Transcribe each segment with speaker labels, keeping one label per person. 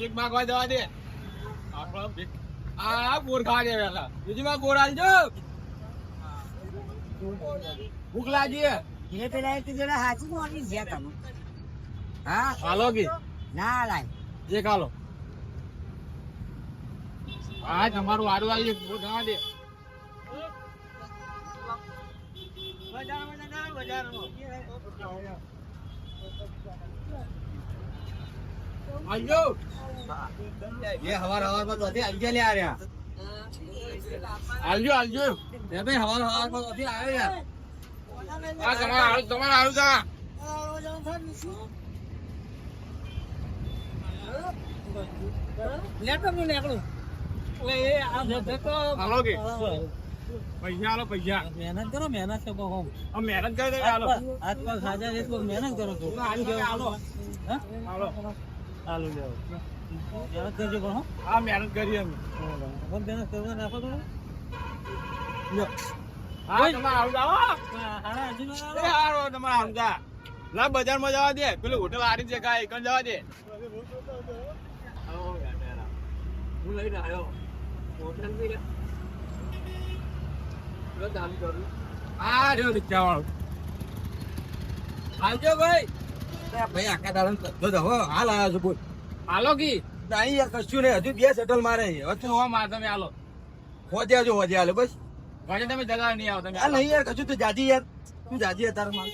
Speaker 1: ભીખ માંગવા જવા દે. આપણો આ ખાવા દે વેલા બીજી માં બોર આલજો. ભૂખ લાગી હે.
Speaker 2: એ પેલા એક જણા હાચી મોની છે તમે હા?
Speaker 1: હાલો કે.
Speaker 2: ના લાય.
Speaker 1: એક હાલો. આ તમારું વારું આવી બોર ખાવા દે. આલજો
Speaker 3: એ હવાર હવારમાં બધી આવી લે આ રહ્યા.
Speaker 1: આલજો આલજો.
Speaker 3: એ ભાઈ હવાર હવારમાં બધી આવે યાર.
Speaker 1: આ તમારે હારું તમારે હારું તા. હાલો કે. પૈસા પૈસા.
Speaker 2: મહેનત કરો મહેનત કરો
Speaker 1: આ મહેનત કરો દે
Speaker 2: આજ છે તો મહેનત કરો છો.
Speaker 1: હાલો કે
Speaker 2: હા
Speaker 1: હાલો
Speaker 2: લેવો. મહેનત કરજો પણ હો.
Speaker 1: મહેનત કરી અમે.
Speaker 2: પણ મહેનત કરવા નાખો તો
Speaker 1: હા તમારે હારું જાઓ
Speaker 2: હજી
Speaker 1: હારો તમારે હારું જા. બજારમાં જવા દે. પેલું હોટલ હારી છે કાંઈ એકણ જવા દે.
Speaker 3: હું લઈને આવ્યો. હોટલ બી ચાલુ કરું.
Speaker 1: રહ્યો રિક્ષા વાળો આવજો ભાઈ.
Speaker 3: ભાઈ આખા દાડા ધંધો તો હો હાલ આવ્યો છું બોલ.
Speaker 1: હાલો કી.
Speaker 3: નહીં યાર કશું નહીં હજુ બે સેટલ મારે છે.
Speaker 1: હો માર તમે હાલો.
Speaker 3: હોજે હજુ હોજે હાલે બસ.
Speaker 1: ઘરે તમે જગા નહીં આવો તમે
Speaker 3: આ નહીં યાર કશું તો જાજી યાર. તું જાજી યાર તારા માલ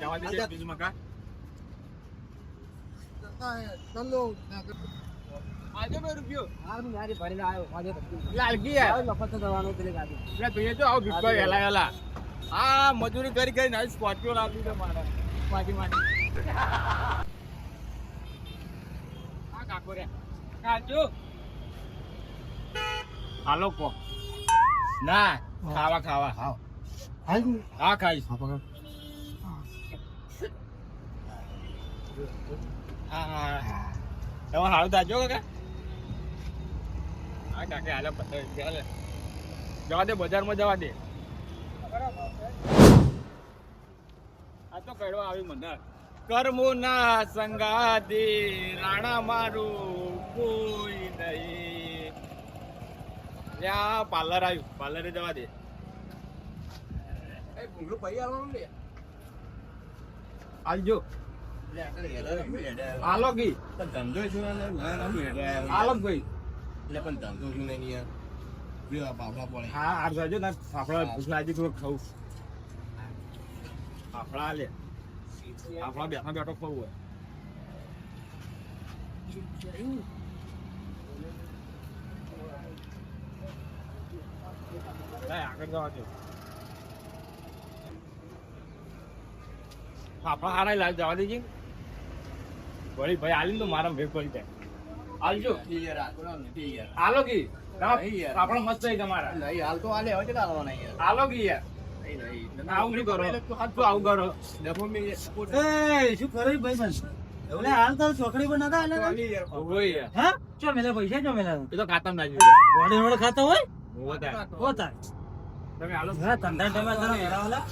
Speaker 1: જવા દે બીજું મકા આવજો બે રૂપિયો.
Speaker 2: હારું યારી ભરીને આવ્યો આજે
Speaker 1: લાલકી યાર.
Speaker 2: લફત દવાનું પેલી ગાડી
Speaker 1: એટલે તું એ જો આવું ભીખો વેલા વેલા આ મજૂરી કરી કરી ને સ્કોર્પિયો લાવી છે મારે. માટી માટી આ કાકો રે. કાચો હાલો કો. ના ખાવા ખાવા. હા. ખાઈશ
Speaker 3: હા પકડ.
Speaker 1: હા હા તમારે હારું તાજો કાકા. હા કાકે હાલે હાલે જવા દે. બજારમાં જવા દે. આ તો કડવા આવી મને. કર્મો ના સંગાતી રાણા મારું કોઈ નહીં. ત્યાં પાર્લર આવ્યું. પાર્લરે જવા દે.
Speaker 3: ભૂંગળું પૈ આવવાનું લે.
Speaker 1: આવજો હાલો કી
Speaker 3: ધંધો શું
Speaker 1: હાલો? ભાઈ
Speaker 3: એટલે પણ ધંધો શું નહીં યાર.
Speaker 1: હા આ ને ફાફડા ભૂખ લાગી થોડું ખાવું ફાફડા લે ફાફડા બેઠા બેઠો ખાવું હોય. આગળ જવા દો ફાફડા હારા લાવ જવા દેજે. વળી ભાઈ આલી તો મારા ભેગ પડી જાય આલજો. આલો? કી.
Speaker 3: નહીં
Speaker 1: મસ્ત છે તમારા.
Speaker 3: હાલ તો હાલે હવે કેટલા
Speaker 1: આલો કી યાર. આવું નહીં કરો? તું આવું કરો
Speaker 3: ડબો મેં
Speaker 2: એ શું કરે ભાઈ એટલે હાલ છોકરી પણ નતા આલે
Speaker 1: ઓય
Speaker 2: હા? ચો મેલા પૈસા ચો મેલા?
Speaker 1: એ તો.
Speaker 2: વડે વડે ખાતો હોય? હોતા.
Speaker 1: તમે હાલો.
Speaker 2: હા ધંધા ટાઈમે તને હેરા વાલા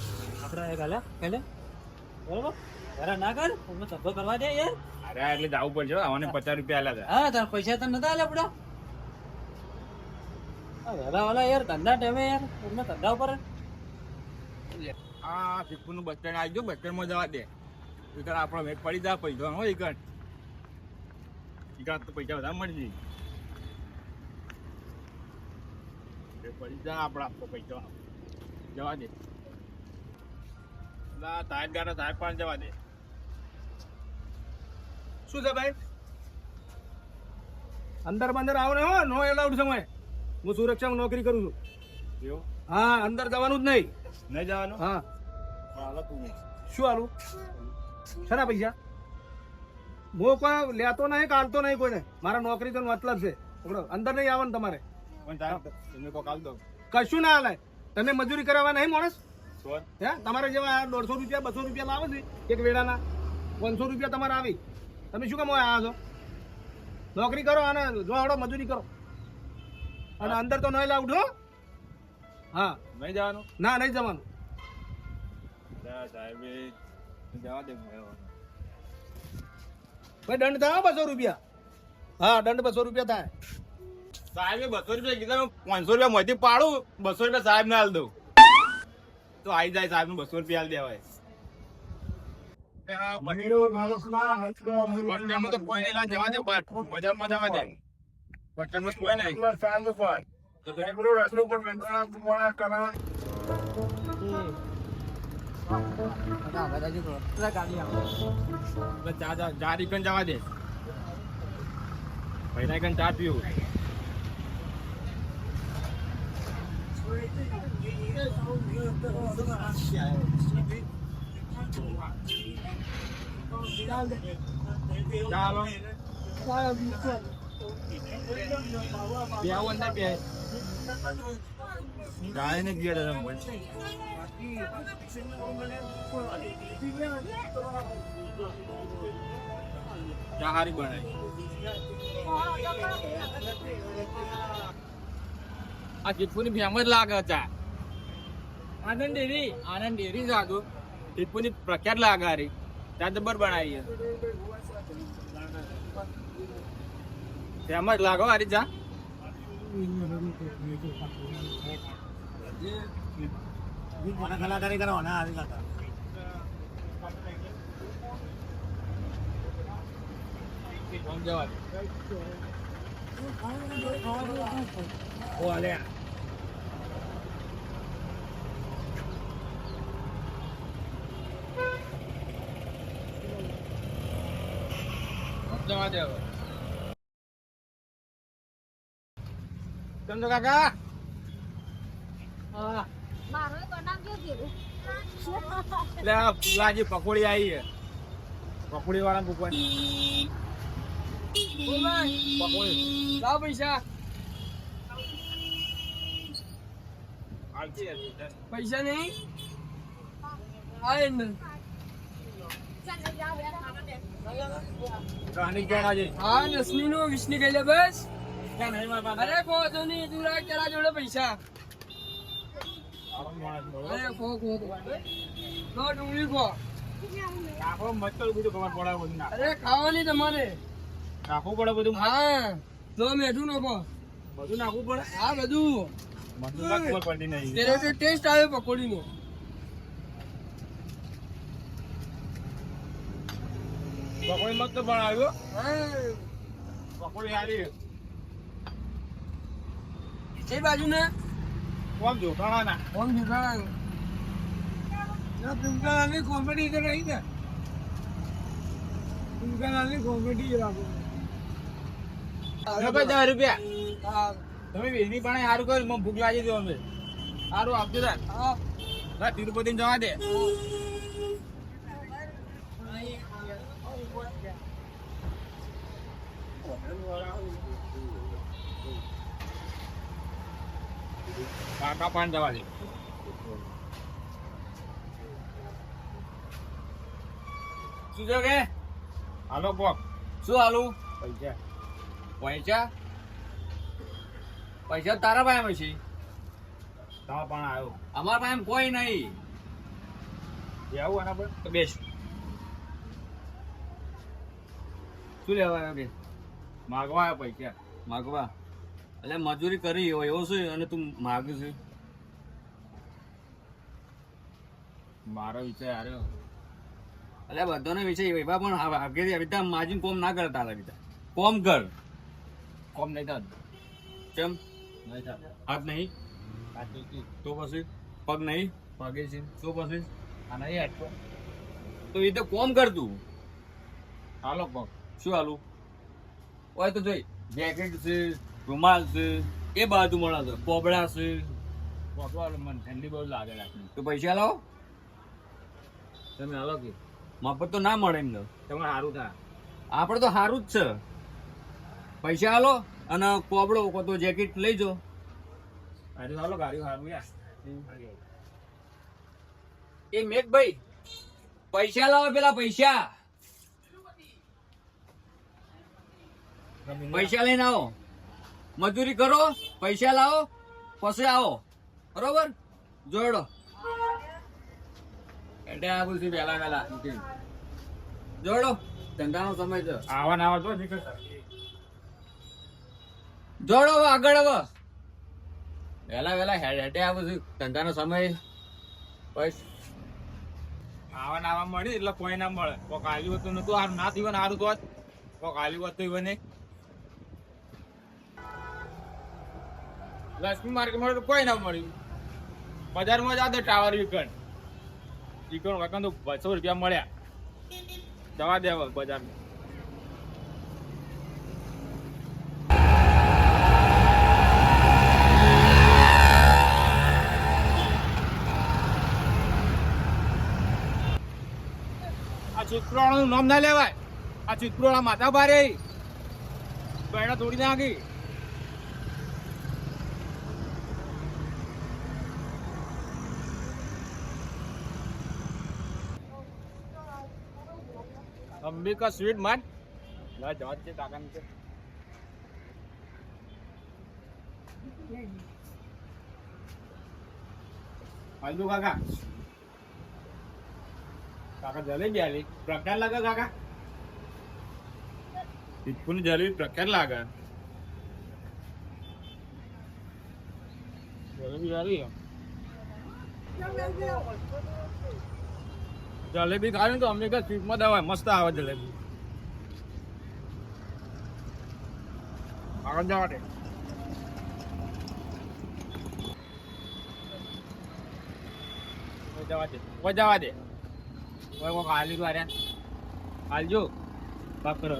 Speaker 2: આપણે એક હાલે પેલે. બરોબર? હેરા ના કર તમને ધંધો કરવા દે યાર.
Speaker 1: અરે એટલે જવું પડશે આવને પચાસ રૂપિયા આલ્યા
Speaker 2: હા તાર પૈસા તને નતા આલે આપડા? હેરા વાલા યાર ધંધા ટાઈમે યાર તમને ધંધા ઉપર
Speaker 1: આ ફિફ્ટનું બટન આવી ગયો બસ સ્ટેન્ડમાં જવા દે. ઈકણ આપણો મેં પડી જાય પૈસા હોય ઈકણ. ઈકણ તો પૈસા બધા મળી જાય પડી જા આપણા આપો પૈસા. જવા દે. ના સાહેબ ગારા સાહેબ પણ જવા દે.
Speaker 3: શું છે ભાઈ? અંદર બંદર આવો ને હો નો એલાઉડ સમય. હું સુરક્ષામાં નોકરી કરું છું. હા અંદર જવાનું જ નહીં.
Speaker 1: નહીં જવાનું?
Speaker 3: હા. શું હાલું શના પૈસા? હું કોઈ લેતો નહીં કાઢતો નહીં કોઈને. મારા નોકરી તો મતલબ છે. અંદર નહીં આવવાનું તમારે. કશું ના હાલે. તમે મજૂરી કરાવવા નહીં માણસ? હે? તમારે જેવા દોઢસો રૂપિયા બસો રૂપિયા લાવે છે એક વેળાના પાંચસો રૂપિયા તમારે આવી. તમે શું કામ આવ્યા છો? નોકરી કરો અને જો આવડો મજૂરી કરો. અને અંદર તો નહીં લાવડો હા.
Speaker 1: નહીં જવાનું?
Speaker 3: ના નહીં જવાનું.
Speaker 1: ના સાહેબ જવા દે
Speaker 3: ભાઈ દંડ થાય બસો રૂપિયા.
Speaker 4: હા દંડ બસો રૂપિયા થાય.
Speaker 1: સાહેબે બસો રૂપિયા કીધા પાંચસો રૂપિયા મોથી પાડું બસો રૂપિયા સાહેબ ને હાલ દઉં. તો આવી જાય સાહેબનું બસો રૂપિયા હાલ દેવાય. કોઈ નહીં, લા જવા દે બસ. બજારમાં જવા દે બસસ્ટેન્ડમાં કોઈ નહીં. બસ જા જા જા રીકન જવા દે ભાઈ કન ચા પીવું ચાલો બે અંદર બે ગાય ને ગિયર રમ બોલ ચા હારી બનાવી આ ચીટપુની ફેમસ લાગે ચા આનંદ ડેરી આનંદ ડેરી જાદુ ચીટપુની પ્રખ્યાત લાગે હારી ચા જબર બનાવી ફેમસ લાગો હારી ચા
Speaker 4: કલાકારી કરો ના આવી
Speaker 1: આમ જવા દે. હવે કેમ છો કાકા હા
Speaker 5: મારો તો નામ જો કીધું
Speaker 1: એટલે આ લાજી પકોડી આવી છે પકોડી વાળા ભૂકવાની પકોડી લાવ પૈસા પૈસા નહીં આય ને રાણી ક્યાં આજે
Speaker 6: હા નસમી નો વિષ્ણુ કઈ લે બસ
Speaker 1: ક્યાં નહીં મારા પાસે?
Speaker 6: અરે કો તો નહીં તું રાખ તારા જોડે પૈસા. અરે કો કો નો ડુંગળી કો
Speaker 1: કાકો મચ્છર બધું ખબર પડે બધું
Speaker 6: અરે ખાવાની તમારે.
Speaker 1: નાખવું પડે બધું?
Speaker 6: હા તો મેઠું નો કો
Speaker 1: બધું નાખવું પડે?
Speaker 6: હા બધું.
Speaker 1: મને ખબર પડતી નહીં.
Speaker 6: તેરે તો ટેસ્ટ આવે પકોડી નો
Speaker 1: પકોડી મસ્ત બનાવ્યો?
Speaker 6: હા.
Speaker 1: પકોડી સારી
Speaker 6: એ બાજુ ને?
Speaker 1: કોમ જોખાણા
Speaker 6: કોણ દુકાન દુકાનની કોમેડી તો રહી ને દુકાનની કોમેડી રાખો
Speaker 1: દસ રૂપિયા.
Speaker 6: હા.
Speaker 1: તમે પણ સારું કર્યું મને ભૂખ લાગી દો અમે સારું આપજો તાર.
Speaker 6: હા.
Speaker 1: ના તિરુપતિ જવા દે. કાકા પણ જવા દે. શું જો કે? હાલો બોક શું હાલું? પૈસા. પૈસા? પૈસા તારા પાસે પછી? તારા પણ આવ્યો. અમારા પાસે કોઈ નહીં. આવું આના પર? તો બેસ. શું લેવા આવ્યો કે? માગવા આવ્યો પૈસા. માગવા? એટલે મજૂરી કરી હોય એવો છે અને તું માગ છે મારો વિચાર આવ્યો એટલે બધાનો વિષય એવા પણ આગળ રીતે માજીને કોમ ના કરતા આવી રીતે કોમ કર. કોમ નહીં થતું. કેમ? નહીં થતું. હાથ નહીં? તો પછી? પગ નહીં? પગે છે. તો પછી? આ નહીં હાથો તો એ તો કોમ કર તું. હાલો પગ. શું હાલું? હોય તો જોઈ. જેકેટ છે. રૂમાલ છે એ બાજુ મળે છે પોબળા છે પોબળા મને ઠંડી બહુ લાગે રાખી તો પૈસા લાવો. તમે હાલો કે. મફત તો ના મળે એમ તમે સારું થાય. આપણે તો સારું જ છે. પૈસા હાલો અને કોબળો કો તો જેકેટ લઈ જો. અરે હાલો ગાડી સારું યાર એ મેઘભાઈ પૈસા લાવો પેલા પૈસા. પૈસા લઈને આવો. મજૂરી કરો પૈસા લાવો પછી આવો. બરોબર? જોડો. એટલે આ બધું વહેલા વહેલા જોડો. ધંધાનો સમય છે. આવા ના આવા
Speaker 7: જોડો હવે આગળ હવે. વહેલા વહેલા હેડ હેડે આ બધું. ધંધાનો સમય. બસ
Speaker 1: આવા ને આવા મળી એટલે કોઈ ના મળે. કોક આલ્યું હતું નતું આ ના થયું હારું તો જ. કોક આલ્યું હતું નહીં. લક્ષ્મી માર્કેટ મળે તો કોઈ ના મળ્યું. બજારમાં જાતે ટાવર વિકણ. વિકણ વકન તો બસો રૂપિયા મળ્યા. જવા દે બજારમાં. આ ચિત્રોળાનું નામ ના લેવાય. આ ચિત્રોળા માથા ભારે. બેડા તોડી નાખી. અંબિકા સ્વીટ માન ના જવા છે કાકા છે હાલજો કાકા કાકા જલેબી આલી પ્રખ્યાત લાગે કાકા ટીપુની જલેબી પ્રખ્યાત લાગે જલેબી આલી જલેબી ખાવી તો અમે સ્વીટમાં દવા મસ્ત આવે જલેબી. આગળ જવા દે. જવા દે. કોઈ જવા દે. કોઈ કોક હાલી દ્વારા હાલજો બાપ કરો.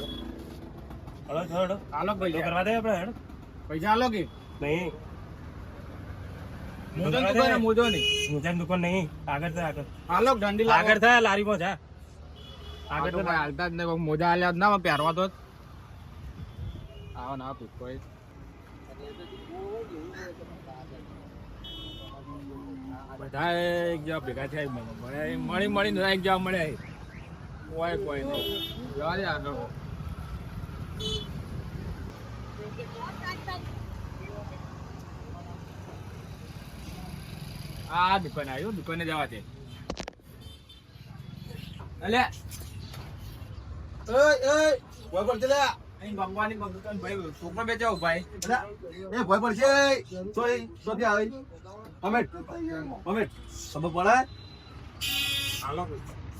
Speaker 1: હળો હળો હાલો. પૈસા કરવા દે આપણે પૈસા હાલો કે? નહીં. મોજો ની દુકાન મોજો
Speaker 8: મોજાની દુકાન નહીં. આગળ થાય આગળ.
Speaker 1: હાલો ઢંડી
Speaker 8: આગળ થાય લારીમાં જા.
Speaker 1: આગળ તો હાલતા જ નહીં મોજા હાલ્યા જ ના પહેરવા તો આવો ના પીકો. બધા એક ભેગા થયા મને મળ્યા. મળી મળીને એક જવા મળ્યા કોઈ કોઈ નહીં. જવા આગળ. આ દુકાન આવ્યું દુકાને જવા દે. અલ્યા
Speaker 9: ભોય પડશે લે.
Speaker 1: અહીં ભગવાનની દુકાન ભાઈ છોકરો બેચાવો ભાઈ
Speaker 9: એ ભોય પડશે સોરી સોથી આવે. અમેટ અમેટ ખબર પડે?
Speaker 1: હાલો.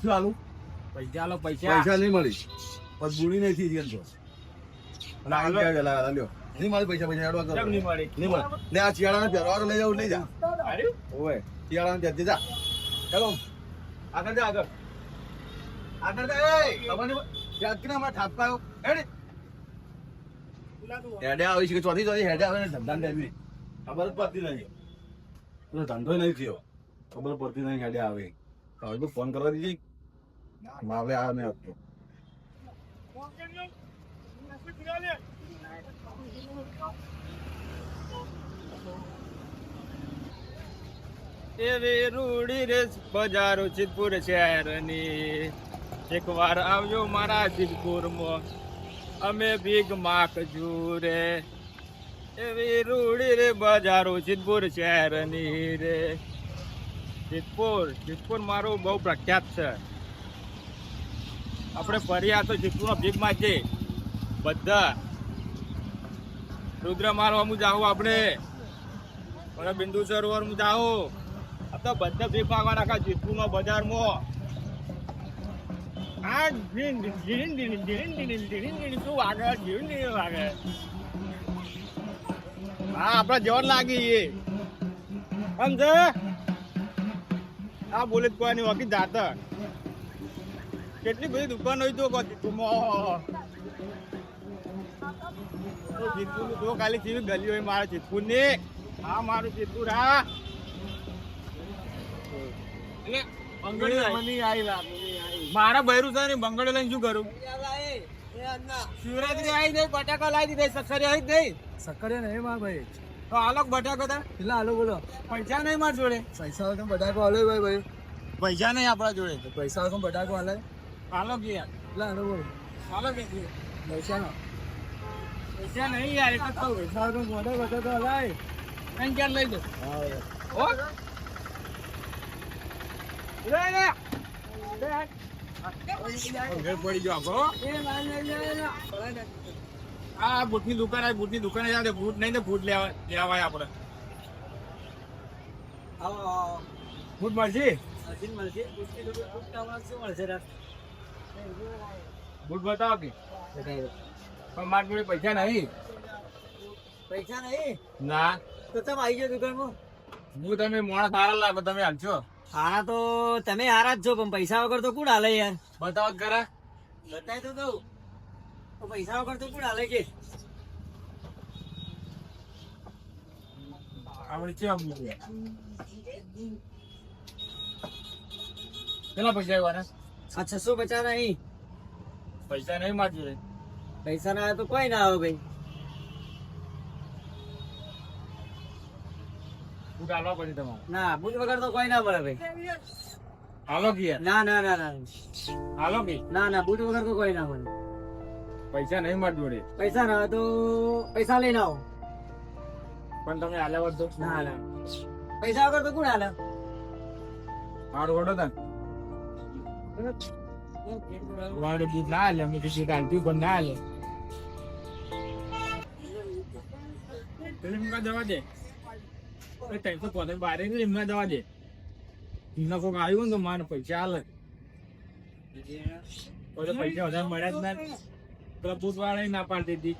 Speaker 9: શું આલું
Speaker 1: પૈસા હાલો પૈસા.
Speaker 9: પૈસા નહીં મળી. પણ બુડી નહીં થઈ ગઈ તો. ગયા લ્યો. નહીં મારે પૈસા પૈસા એડવા કરો
Speaker 1: નહીં મળે?
Speaker 9: ને આ શિયાળાને પહેરવા તો લઈ જાવ લઈ જા. ઓય શિયાળાને પહેરજે જા. ચાલો આગળ જા આગળ. આગળ જા એ નહીં યાદ આવ્યો હેડે. હેડે આવી છે ચોથી ચોથી હેડે આવે ને ધંધા ટાઈમે. ખબર પડતી નહીં. તો ધંધો નહીં થયો. ખબર પડતી નહીં હેડે આવે. હવે તો ફોન કરવા દીધી. મારે આ નહીં? આપતો
Speaker 1: એવી રૂડી રે બજારો સિદ્ધપુર શહેરની. એકવાર આવજો મારા સિદ્ધપુરમાં અમે ભીગ માગજુ રે. એવી રૂડી રે બજારો સિદ્ધપુર શહેરની રે. સિદ્ધપુર સિદ્ધપુર મારું બહુ પ્રખ્યાત છે. આપણે ફર્યા તો સિદ્ધપુરમાં ભીગ માગીએ. બધા રુદ્ર મારવા હું જાઉં આપણે મને બિંદુ સરોવર હું જાઉં આ તો બધા ભીગ માગવા નાખા સિદ્ધપુરમાં બજારમાં આ ઝીણ ઝીણ ઝીણ શું વાગે ઝીણ ઝીણ વાગે હા આપણા જોર લાગી સમજે આ બોલે કોઈ વાકી જાતા કેટલી બધી દુકાન હોય તો સિદ્ધપુરમાં સિદ્ધપુર તો ખાલી કેવી ગલી હોય મારા સિદ્ધપુરની હા મારું સિદ્ધપુર હા. મારા બૈરું છે ને બંગડી લઈને શું કરું? શિવરાત્રી આવી ગઈ બટાકા લાવી દીધા સસરી આવી નહીં
Speaker 8: સક્કરે નહીં માર ભાઈ.
Speaker 1: તો આલોક બટાકો તા?
Speaker 8: એટલે આલો બોલો.
Speaker 1: પૈસા નહીં મારા જોડે.
Speaker 8: પૈસા વગર બટાકો હાલે ભાઈ ભાઈ.
Speaker 1: પૈસા નહીં આપણા જોડે.
Speaker 8: પૈસા વગર બટાકો હાલે
Speaker 1: આલોક યાર.
Speaker 8: એટલે આલો બોલો.
Speaker 1: આલોક
Speaker 8: પૈસા ના.
Speaker 1: પૈસા નહીં યાર એટલે કહું
Speaker 8: પૈસા વગર બધો તો હલાય.
Speaker 1: કઈ ક્યાં લઈ દો
Speaker 8: હા
Speaker 1: ઓ લે લે. ઘેર પડી ગયો આપણો આ દુકાન આવી દુકાને બૂટ નહીં ને બૂટ લેવા લેવાય આપણે. બૂટ મળશે? બૂટ બતાવો કે? પણ મારી જોડે પૈસા નહીં.
Speaker 8: પૈસા નહીં?
Speaker 1: ના.
Speaker 8: તો તમે આવી ગયો દુકાનમાં.
Speaker 1: હું તમે મોણા સારા લાગે તમે હાલશો.
Speaker 8: હારા તો તમે હારા જ છો પણ પૈસા વગર તો કોણ હાલે યાર?
Speaker 1: બતાવો ખરા.
Speaker 8: બતાય તો દઉં. પૈસા વગર તો કોણ હાલે કે?
Speaker 1: આપણે બૂટ કેટલા પૈસા આવ્યા
Speaker 8: છસો પચાસ નહીં.
Speaker 1: પૈસા નહીં મારી જોડે.
Speaker 8: પૈસા ના આવે તો કોઈ ના આવે ભાઈ.
Speaker 1: બૂટ હાલવા પછી તમારે.
Speaker 8: ના બૂટ વગર તો કોઈ ના મળે ભાઈ.
Speaker 1: હાલો કે યાર
Speaker 8: ના ના ના ના.
Speaker 1: હાલો કે
Speaker 8: ના ના બૂટ વગર તો કોઈ ના મળે.
Speaker 1: પૈસા નહીં મારી જોડે.
Speaker 8: પૈસા ના આવે તો પૈસા લઈને આવો.
Speaker 1: પણ તમે હોત તો
Speaker 8: ના ના. પૈસા વગર તો કોણ હાલે
Speaker 1: મારું ઓર્ડર હતા મારે બૂટ ના હાલે મેં કીધું હાલતી પણ ના હાલે એમના જવા દે. એ ત્રણસો પોતે બારે ને એમના દે. એમના કોઈક આવ્યું ને તો મારે પૈસા હાલે પૈસા વધારે મળ્યા જ ના પેલા બૂટ વાળા ના પાડતી હતી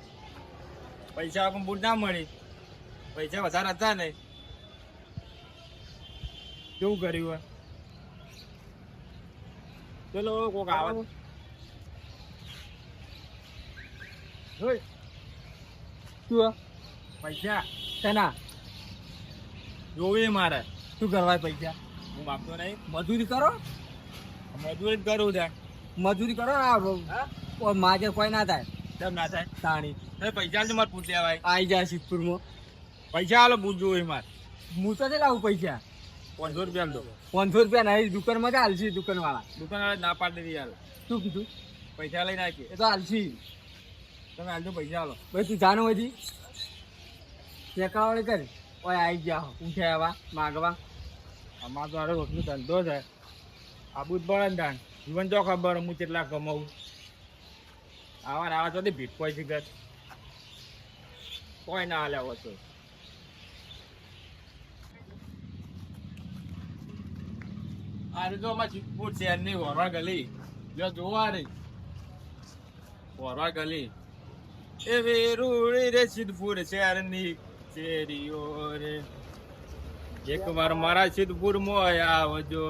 Speaker 1: પૈસા આપણને બૂટ ના મળી. પૈસા વધારે હતા ને કેવું કર્યું ચલો કોક આવે. શું પૈસા?
Speaker 8: તેના.
Speaker 1: જોવે મારે.
Speaker 8: શું કરવા પૈસા?
Speaker 1: હું માગતો નહીં.
Speaker 8: મજૂરી કરો.
Speaker 1: મજૂરી કરું છે.
Speaker 8: મજૂરી કરો? આ માજે કોઈ ના થાય.
Speaker 1: કેમ ના થાય?
Speaker 8: તાણી.
Speaker 1: તમે પૈસા જ મારે પૂછ લેવાય
Speaker 8: આવી જાય સિદ્ધપુરમાં.
Speaker 1: પૈસા હાલો પૂછજો એ મારે.
Speaker 8: હું તો લાવું પૈસા.
Speaker 1: પાંચસો રૂપિયા દો.
Speaker 8: પાંચસો રૂપિયા નહીં દુકાનમાં જ હાલશી દુકાન વાળા
Speaker 1: દુકાન વાળા ના પાડી દીધી હાલ.
Speaker 8: શું કીધું?
Speaker 1: પૈસા લઈને નાખી
Speaker 8: એ તો હાલશી.
Speaker 1: તમે હાલજો પૈસા હાલો.
Speaker 8: ભાઈ તું જાણો હજી. ચેકાવાળી કરી. ઓય આવી ગયા ઉઠે આવા માગવા.
Speaker 1: અમારે તો રોટનો ધંધો છે. આબુ જ જીવન જો ખબર, હું કેટલા કમાવું. આવા આવા તો ભીટ કોઈ છે ઘર. કોઈ ના હાલ્યા હોતો. આ તો અમારે શહેરની વરવા ગલી. જો જોવા રે વરવા ગલી. એ વેરુળી રે સિદ્ધપુર શહેરની શેરીઓ રે એક વાર મારા સિદ્ધપુર મોય આવજો,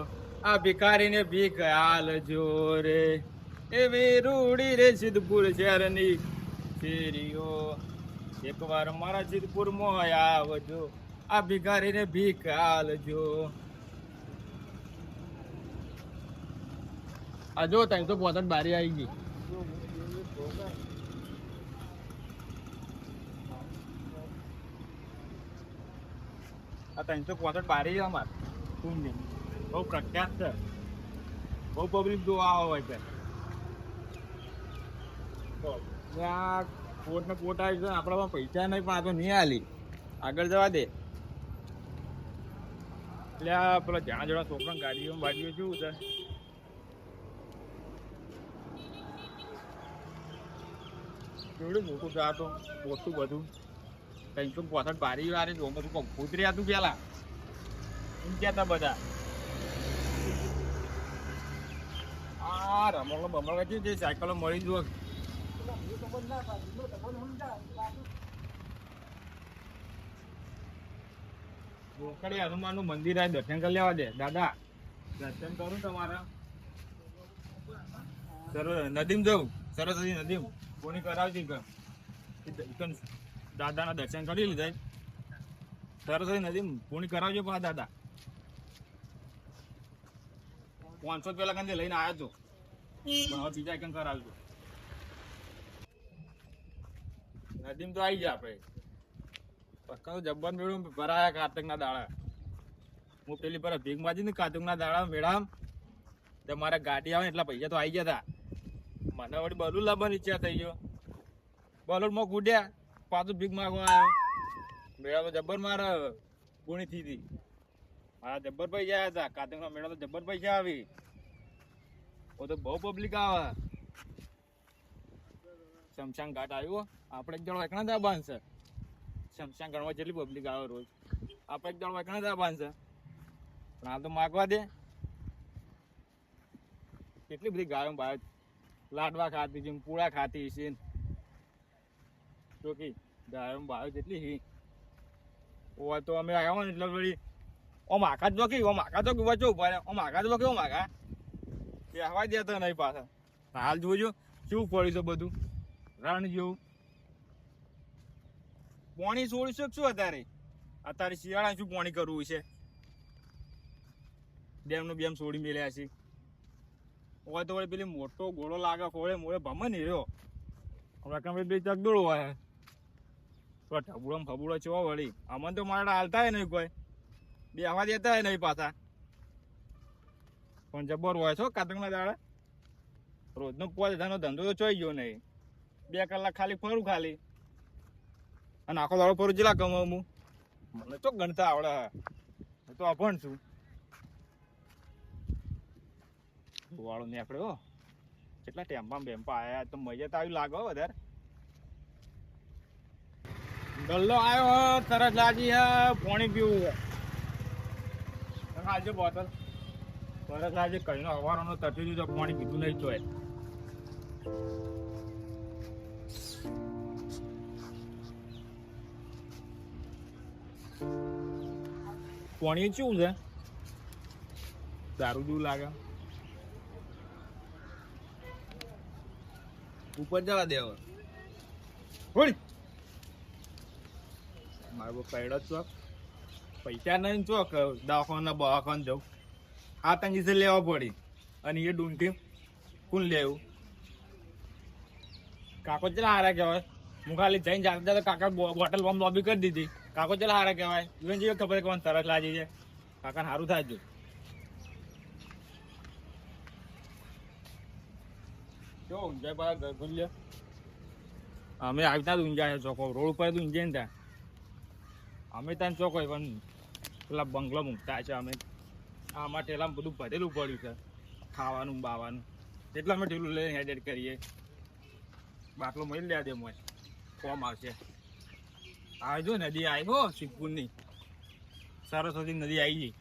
Speaker 1: આ ભિખારીને ભીખ હાલજો રે. એવી રૂડી રે સિદ્ધપુર શહેરની શેરીઓ. એક વાર મારા સિદ્ધપુર મોય આવજો, આ ભિખારીને ભીખ હાલજો આ જો ત્રણસો પોસઠ બારી આવી ગઈ. આ ત્રણસો પોસઠ બારી છે અમારે. કુંડની બહુ પ્રખ્યાત છે. બહુ પબ્લિક જોવા આવે છે. આ કોર્ટને કોર્ટ આવી છે. આપણામાં પૈસા નહીં, પણ આ તો નહીં હાલી આગળ જવા દે. એટલે આ પેલા જાણા જણા છોકરા ગાડીઓ બાડીઓ શું છે? કેવડું મોટું છે આ તો, મોટું બધું. ત્રણસો પોસઠ બારી વાળી જોમાં તું કૂતરી હતું પેલા. એમ કહેતા બધા. આ રમણો બમણો છે જે સાયકલો મળી જુઓ. રોકડી હનુમાનનું મંદિર આ દર્શન કરી લેવા દે. દાદા, દર્શન કરું તમારા. સર, નદીમ જવું સરસ્વતી નદીમ. કોની કરાવતી દાદાના દર્શન કરી લીધા. સરસ્વતી નદી કોની કરાવજો પા દાદા. પાંચસો પેલા કંઈ લઈને આવ્યો છો. બીજા કંઈ કરાવજો. નદીમ તો આવી જાય આપણે. પક્કા જબ્બર મેળવું? ભરાયા કાર્તિકના દાડા. હું પેલી પર ભીખ માજી ને કાર્તિકના દાડા મેળામ. તો મારા ગાડી આવે એટલા પૈસા તો આવી ગયા હતા મને વળી બલું લાવવાની ઈચ્છા થઈ ગયો. બલું માં કૂદ્યા પાછું ભીખ માગવા આવ્યો. મેળા જબ્બર મારે ગુણી થઈ હતી. મારા જબ્બર પૈસા આવ્યા હતા. કાર્તિકના મેળા તો જબ્બર પૈસા આવી. ઓ તો બહુ પબ્લિક આવે. શમશાન ઘાટ આવ્યો આપણે એક જણ એકણા દા બાંધશે શમશાન ઘાટમાં જેટલી પબ્લિક આવે રોજ. આપણે એક જણ એકણા દા બાંધશે પણ આ તો માગવા દે. કેટલી બધી ગાયો બહાર લાડવા ખાતી છે પૂળા ખાતી છે ચોકી ગાયો બાયો જેટલી હી ઓવા તો અમે આવ્યા ને એટલે વળી. ઓમ આખા જ જોકી ઓમ આખા તો વચ્ચે ઊભા રહ્યા. ઓમ આખા જ જોકી ઓમ આખા. કે હવા દેતા નહીં પાછા. હાલ જોજો શું પડ્યું છે બધું? રણ જેવું. પાણી છોડીશું શકશું અત્યારે? અત્યારે શિયાળા શું પાણી કરવું છે? ડેમનું બેમ છોડી મેળ્યા છે. હોય તો વળી પેલી મોટો ગોળો લાગે, ખોળે મોડે ભમે નહીં રહ્યો હમણાં બે ચકદોળો હોય તો ઠબુડો ફબુડો છો વળી. અમને તો મારા હાલતા નહીં કોઈ. બે હવા દેતા નહીં પાછા. પણ જબર હોય છો કાતકના દાડા. રોજનો પાંચ હજારનો ધંધો તો ચોઈ ગયો નહીં. બે કલાક ખાલી ફરું ખાલી. અને આખો દાડો ફરું જેટલા કમાવું હું. મને તો ગણતા આવડે. હું તો અભણ છું. વાળો નીકળ્યો કેટલા ટેમ્પા બેમ્પા આવ્યા તો મજા તો આવી લાગો વધારે. ગલ્લો આવ્યો તરત લાગી હે પાણી પીવું છે આજે બોટલ. તરત લાગી કઈનો હવારોનો તટી દીધો પાણી પીધું નહીં તોય. પાણી કેવું છે? દારૂ જેવું લાગે.
Speaker 7: ઉપર જવા દેવા
Speaker 1: હોળી! મારો પૈડો ચોક પૈસા નહીં ચોક દવાખાના બવાખાને જવું આ તંગી છે લેવા પડી. અને એ ડુંટી કોણ લેવું? કાકો ચલા હારા કહેવાય? હું ખાલી જઈને જાગતા તો કાકા બોટલ બોમ્બ લોબી કરી દીધી. કાકો ચલા હારા કહેવાય? ઇવન જોઈએ ખબર કે મને તરસ લાગી છે? કાકાને સારું થાય છે. જો ઊંઝાઈ પાછા ઘર અમે આવતા જ ઊંઝા ચોકો. રોડ ઉપર તો ને ત્યાં. અમે ત્યાં ચોકો પણ પેલા બંગલો મૂકતા છે અમે. આમાં ઠેલામાં બધું ભરેલું પડ્યું છે. ખાવાનું બાવાનું. એટલે અમે ઠેલું લઈને હેડેડ કરીએ. બાટલો મળી લે દે મોય. ફોર્મ આવશે. આવજો નદી આવી હો શિવપુરની સરસ્વતી નદી આવી ગઈ.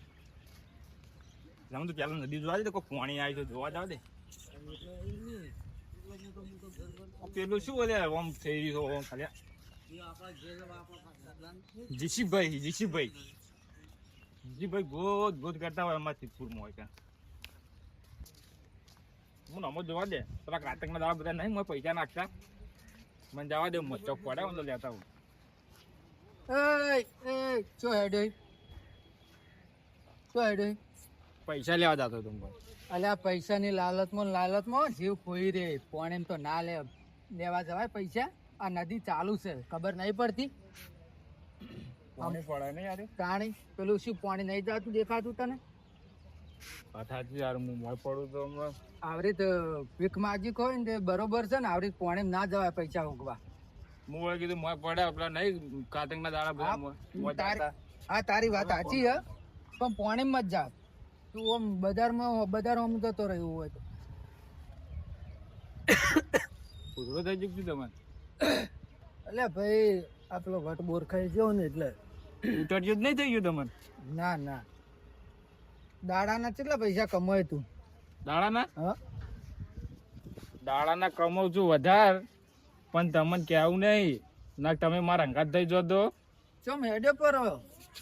Speaker 1: તમે તો પેલા નદી જોવા દે તો કોઈ પાણી આવી તો જોવા જાવ દે. પેલું શું બોલે ઓમ થઈ રહ્યું ઓમ ખાલી. જીસીભાઈ જીસીભાઈ જીસીભાઈ ગોદ ગોદ કરતા હોય એમાં સિદ્ધપુરમાં હોય ત્યાં હું નમો જોવા દે. પેલા કાતકના દાવા બધા નહીં મેં પૈસા નાખતા. મને જવા દે મચો પડે હું તો લેતા હું
Speaker 8: ચો હેડે? ચો હેડે?
Speaker 1: પૈસા લેવા જતો તું
Speaker 8: અલ્યા પૈસાની લાલચમાં ને લાલચમાં જીવ ખોઈ રે. પણ એમ તો ના લે. લેવા જવાય પૈસા? આ નદી ચાલુ છે ખબર નહીં પડતી.
Speaker 1: પાણી પડે ને યાર?
Speaker 8: પાણી પેલું શું પાણી નહીં જતું દેખાતું તને?
Speaker 1: અથાથી યાર હું મોય પડું તો હમણાં.
Speaker 8: આવરી તો ભીખ માજી કોઈ ને બરોબર છે ને આવરી પાણી ના જવાય પૈસા ઉગવા.
Speaker 1: હું વળી કીધું મોય પડે પેલા નહીં કાતકના દાડા બધા
Speaker 8: હા, તારી- હા વાત સાચી છે પણ પાણીમાં જ જા. તું આમ બજારમાં બજારમાં જતો રહ્યું હોય તો.
Speaker 1: પૂરો થઈ ચૂક્યું તમને
Speaker 8: એટલે ભાઈ આ પેલો વટ બોર ખાઈ ગયો ને એટલે.
Speaker 1: ઉતર્યું જ નહીં થઈ ગયું તમને?
Speaker 8: ના ના. દાડાના કેટલા પૈસા કમાય તું?
Speaker 1: દાડાના?
Speaker 8: હા.
Speaker 1: દાડાના કમાઉં છું વધારે પણ તમને કહેવું નહીં. ના તમે મારા અંગાત થઈ જો તો.
Speaker 8: ચમ હેડે પર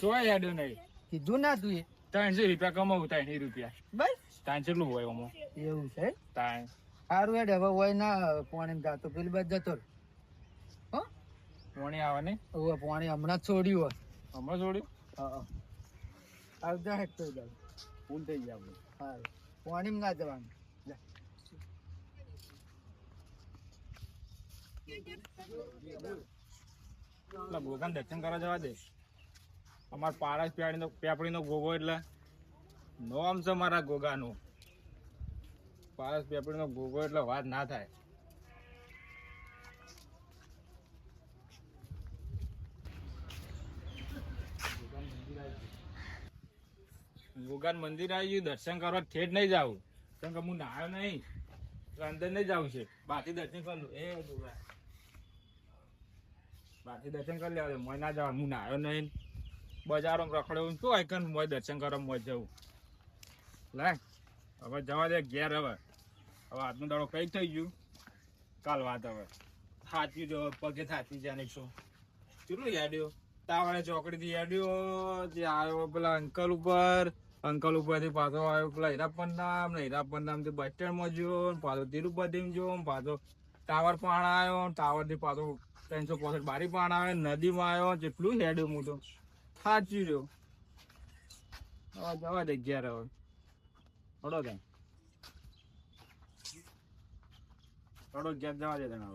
Speaker 1: ચોય હેડો નહીં.
Speaker 8: કીધું ના તું એ.
Speaker 1: ત્રણસો રૂપિયા કમાવું ત્રણસો રૂપિયા.
Speaker 8: બસ
Speaker 1: ત્રણ કેટલું હોય આમાં?
Speaker 8: એવું છે?
Speaker 1: ત્રણ.
Speaker 8: સારું હેડ હવે હોય ના પાણી જાતો પેલી બાજુ જતો
Speaker 1: પોણી આવે ને
Speaker 8: હવે પાણી હમણાં જ છોડ્યું હોય.
Speaker 1: હમણાં છોડ્યું?
Speaker 8: હા આવજા હેક તો જાવ
Speaker 1: ફૂલ થઈ ગયા આપણે
Speaker 8: હા પાણીમાં ના જવાનું.
Speaker 1: એટલે ગોગાને દર્શન કરવા જવા દે. અમારા પારસ પેડીનો પેપડીનો ગોગો એટલે નોમ છે મારા ગોગાનું. પારસ પેપડીનો ગોગો એટલે વાત ના થાય. ગોગાન મંદિર આવી ગયું, દર્શન કરવા ઠેઠ નહીં જાવું કેમ કે હું નાયો નહીં અંદર નહીં જાવું છે. બાકી દર્શન કરું એ ગોગા બાકી દર્શન કરી લેવા મોય ના જવા હું નાયો નહીં. બજારો રખડ્યો શું કે મોય દર્શન કરવા મોય જવું? લે, હવે જવા દે ઘેર હવે. હવે આજનો દાડો કઈ થઈ ગયું. કાલ વાત હવે. થાચી જો, પગે થાચી જાય ને શું કેટલું યાડ્યો તાવાળે ચોકડીથી યાડ્યો જે આવ્યો પેલા અંકલ ઉપર. અંકલ ઉપરથી પાછો આવ્યો, પેલા હીરાપન નામ ને હીરાપન નામથી બસ સ્ટેન્ડમાં જોયો પાછો તિરુપતિમાં જોયો પાછો ટાવર પાણ આવ્યો ટાવરથી પાછો ત્રણસો પોસઠ બારી પાણ આવ્યો નદીમાં આવ્યો જેટલું હેડ્યો હું સાચી રહ્યો. હવે જવા દે, ઘેર હવે. હડો ત્યાં. હડો ઘેર જવા દે તને